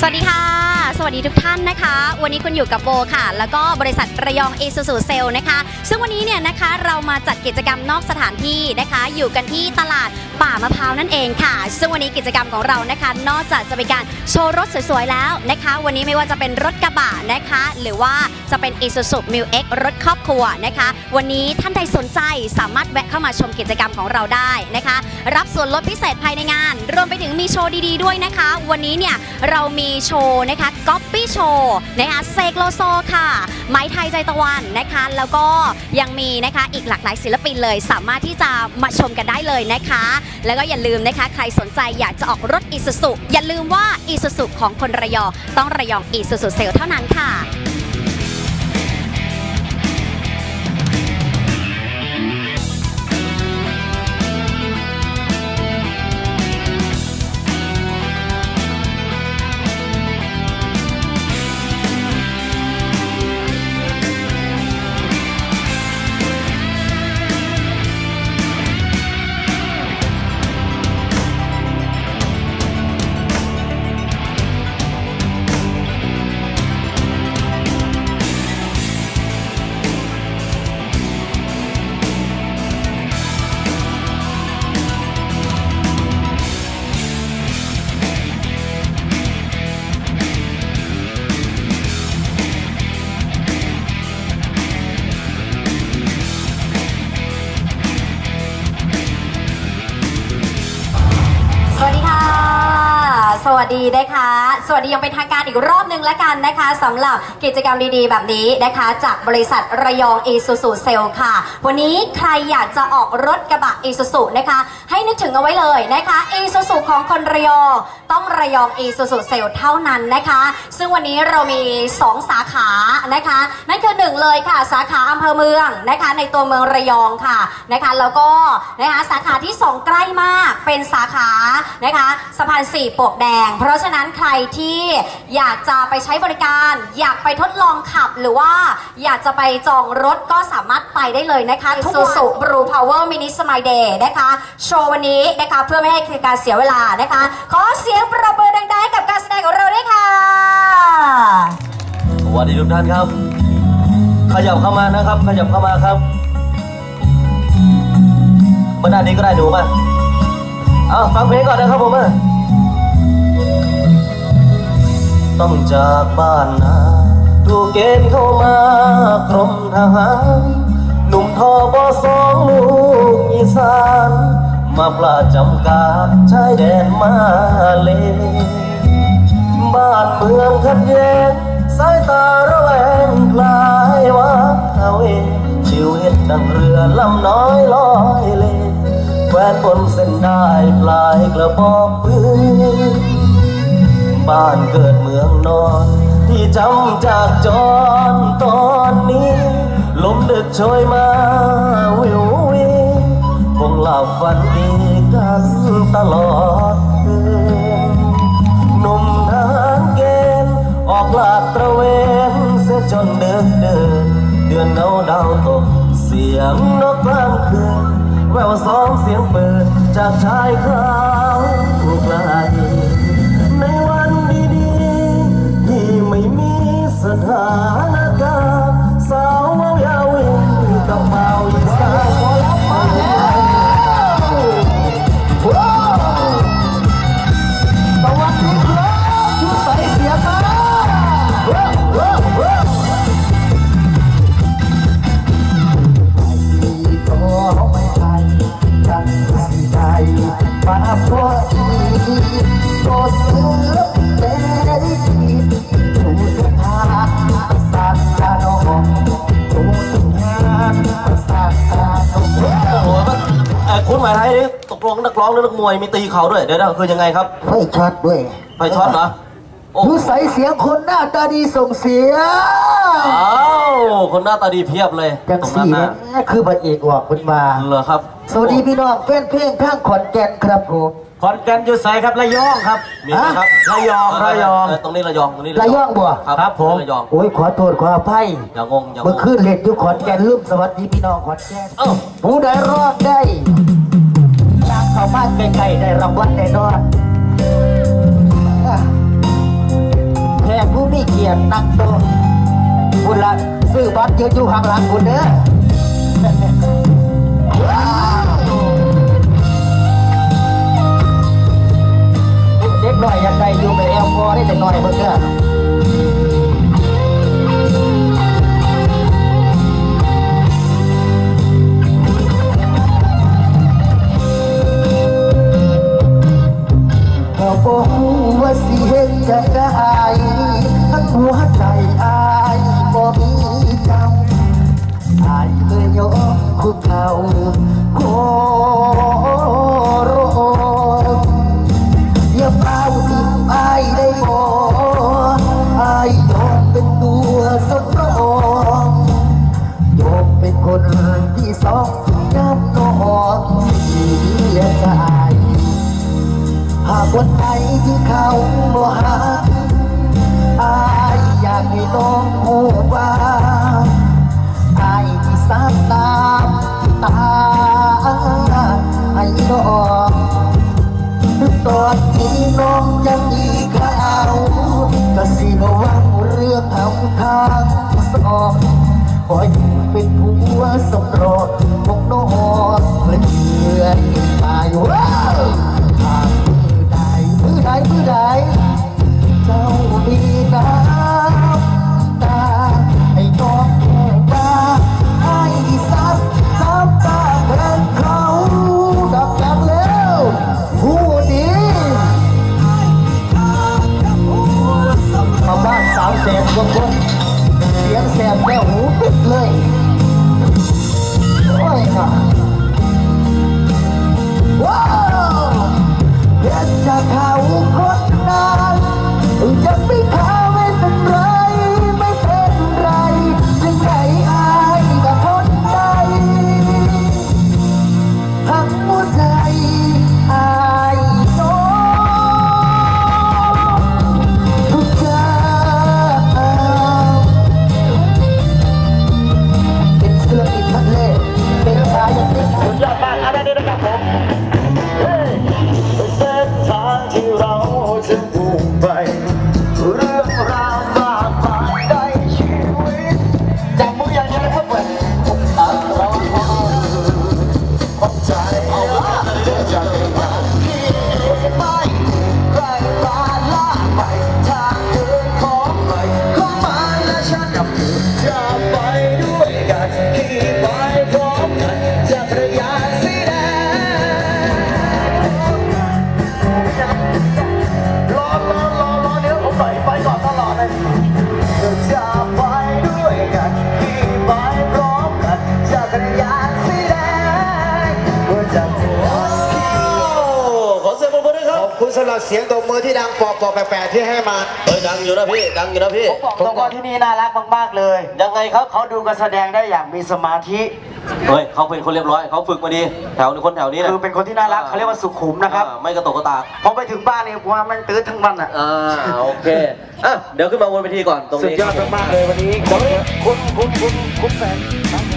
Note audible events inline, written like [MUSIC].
สวัสดีค่ะ สวัสดีทุกท่านนะคะ วันนี้คุณอยู่กับโบค่ะ แล้วก็บริษัทระยองเอซูซูเซลนะคะ ซึ่งวันนี้เนี่ยนะคะเรามาจัดกิจกรรมนอกสถานที่นะคะ อยู่กันที่ตลาดป่ามะพร้าวนั่นเองค่ะ ซึ่งวันนี้กิจกรรมของเรานะคะ นอกจากจะเป็นการโชว์รถสวยๆแล้วนะคะ วันนี้ไม่ว่าจะเป็นรถกระบะนะคะ หรือว่าจะเป็น i s u z u m i l X รถครอบครัวนะคะ วันนี้ท่านใดสนใจสามารถแวะเข้ามาชมกิจกรรมของเราได้นะคะ รับส่วนลดพิเศษภายในงาน รวมไปถึงมีโชว์ดีๆด้วยนะคะ วันนี้เนี่ยเรามีโชว์นะคะก๊อปปี้โชว์นะคะเซกโลโซค่ะ ไม้ไทยใจตะวันนะคะ แล้วก็ยังมีนะคะอีกหลากหลายศิลปินเลย สามารถที่จะมาชมกันได้เลยนะคะ แล้วก็อย่าลืมนะคะ ใครสนใจอยากจะออกรถอีซูซุอย่าลืมว่าอีซูซุของคนระยองต้องระยองอีซูซุเซลเท่านั้นค่ะ สวัสดีนะคะ สวัสดียังเป็นทางการอีกรอบหนึ่งแล้วกันนะคะสำหรับกิจกรรมดีๆ แบบนี้นะคะ จากบริษัทระยองอีซูซูเซลค่ะ วันนี้ใครอยากจะออกรถกระบะอีซูซูนะคะ ให้นึกถึงเอาไว้เลยนะคะอีซูซูของคนระยองต้องระยองอีซูซูเซลเท่านั้นนะคะ ซึ่งวันนี้เรามี 2 สาขานะคะ นั่นคือหนึ่งเลยค่ะ สาขาอำเภอเมืองนะคะ ในตัวเมืองระยองค่ะนะคะแล้วก็นะคะสาขาที่ 2 ใกล้มากเป็นสาขานะคะสะพานสี่ปวกแดงเพราะฉะนั้นใครที่อยากจะไปใช้บริการ อยากไปทดลองขับหรือว่าอยากจะไปจองรถก็สามารถไปได้เลยนะคะทุกสุบรูพาวเวอร์มินิสมายเดย์นะคะโชว์วันนี้นะคะเพื่อไม่ให้เป็นการเสียเวลานะคะ ขอเสียงประเบิดดังๆให้กับการแสดงของเราด้วยค่ะสวัสดีทุกท่านครับ ขยับเข้ามานะครับ ขยับเข้ามาครับมาด้านนี้ก็ได้หนูมาเอาฟังเพลงก่อนนะครับผมอะ ต้องจากบ้านนาถูกเกณฑ์เข้ามากรมทหารหนุ่มทอบอสองลูกอีสาน มาปลาจำการชายแดนมาเลบ้านเมืองขัดแย้งสายตาระแวงคลายว่าเอาเองชิวเห็ดดังเรือลำน้อยลอยเลแควนบนเส้นได้ปลายกระบอกปืน บ้านเกิดเมืองนอน ที่จำจากจรตอนนี้ ลมดึกโชยมาวิววิคงหลับฝันดีกันตลอดคืนหนุ่มทหารเกณฑ์ออกลาดตระเวนเสียจนเดินเดินเดือนเนาดาวตก เสียงนกกลางคืนแววสองเสียงเปืนจากชายขา นี่ตกลงนักร้องหรือนักมวยมีตีเขาด้วยเดี๋ยวนะคือยังไงครับไฟช็อตด้วยไปช็อตเหรอโอ้ดูใส่เสียงคนหน้าตาดีส่งเสียงอ้าวคนหน้าตาดีเพียบเลยจังตรงสี่นั้นนะนะคือบัตเอกออกคุณมาเหรอครับสวัสดีพี่น้องแฟนเพลงข้างขอนแก่นครับผมขอนแก่นอยู่ใสครับระยองครับมีไหมครับระยองระยองเตรงนี้ระยองตรงนี้ระยองบ่ครับครับผมระยองโอ้ยขอโทษขออภัยอย่างงอย่างงเมื่องคืนเล่นอยู่ขอนแก่นลืมสวัสดีพี่น้องขอนแก่นเอ้าผู้ใดรอดได้ยาง เข้าบ้านใกล้ๆได้รางวัลแน่นอนอะผู้มีเกียรตินักโตคุณละซื้อบัตรเยอะอยู่ข้างหลังคุณเด้อ หากวันไหนที่เขาบ่หาอายอยากให้น้องหูดว่าอายที่สามน้ำตาให้น้องตอนที่น้องยังมีข่าวก็สิระวังเรื่องทำทางสอบขอยเป็นผัวสมรสของน้องและเพื่อนตายว้า Yeah. [LAUGHS] เสียงตบมือที่ดังปอกปอกแปลกๆที่ให้มา เฮ้ยดังอยู่นะพี่ดังอยู่นะพี่บอกตรงว่าที่นี่น่ารักมากๆเลย ยังไงครับเขาดูการแสดงได้อย่างมีสมาธิเฮ้ยเขาเป็นคนเรียบร้อยเขาฝึกมาดีแถวนี้คนแถวนี้นะคือเป็นคนที่น่ารักเขาเรียกว่าสุขุมนะครับอ่าไม่กระตกกระตากพอไปถึงบ้านเนี่ยผมว่ามันตื้อทั้งวันอะอ่าโอเคอะเดี๋ยวขึ้นมาบนเวทีก่อนตรงสุดนี้ยอดมากๆเลยวันนี้คุณคุณคุณคุณแฟน